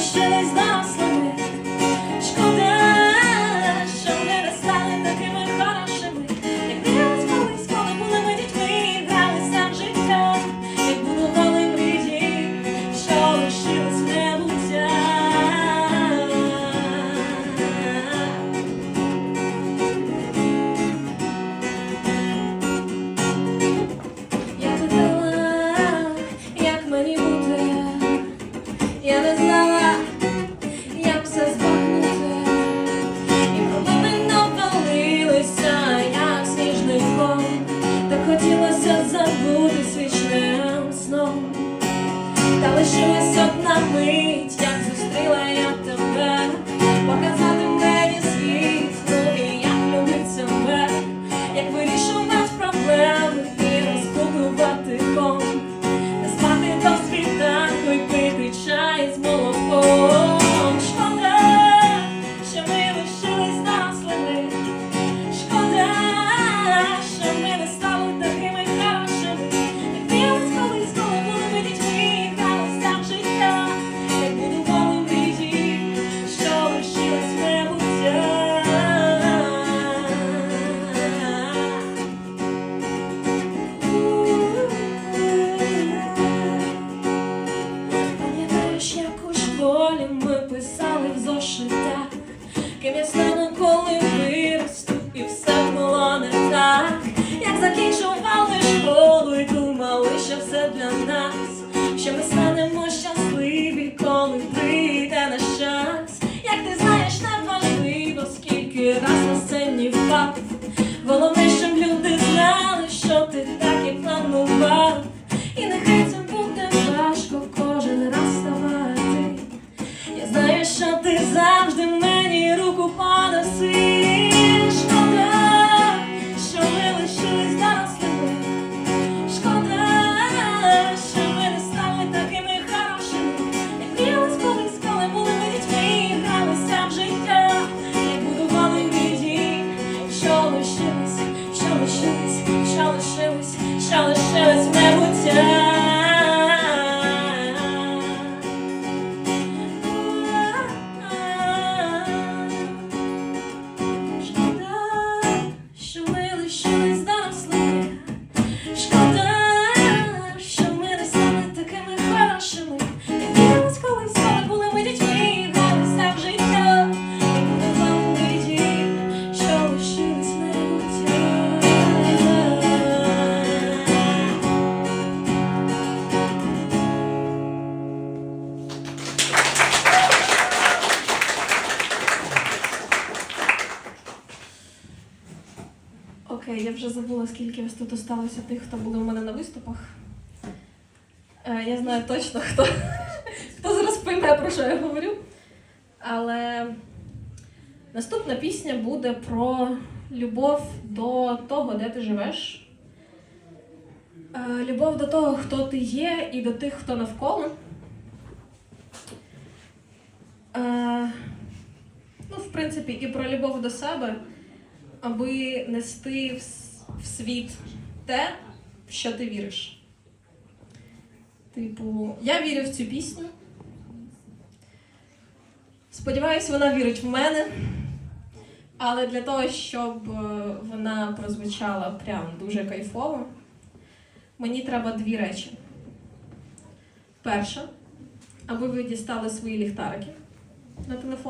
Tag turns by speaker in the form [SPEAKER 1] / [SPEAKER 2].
[SPEAKER 1] щось да. Лишилась одна мить, школі ми писали в зошитах, ким я стану, коли виросту, і все було не так. Як закінчували школу і думали, що все для нас, що ми станемо щасливі, коли прийде наш час. Як ти знаєш, не важливо, скільки раз на сцені впав. Головне, щоб люди знали, що ти ти завжди мені руку поноси. Окей, я вже забула, скільки вас тут осталося тих, хто були у мене на виступах. Е, я знаю точно, хто, хто зараз пойме, про що я говорю. Але наступна пісня буде про любов до того, де ти живеш. Е, любов до того, хто ти є, і до тих, хто навколо. Е, ну, в принципі, і про любов до себе аби нести в, світ те, в що ти віриш. Типу, я вірю в цю пісню. Сподіваюсь, вона вірить в мене. Але для того, щоб е, вона прозвучала прям дуже кайфово, мені треба дві речі. Перша, аби ви дістали свої ліхтарики на телефон.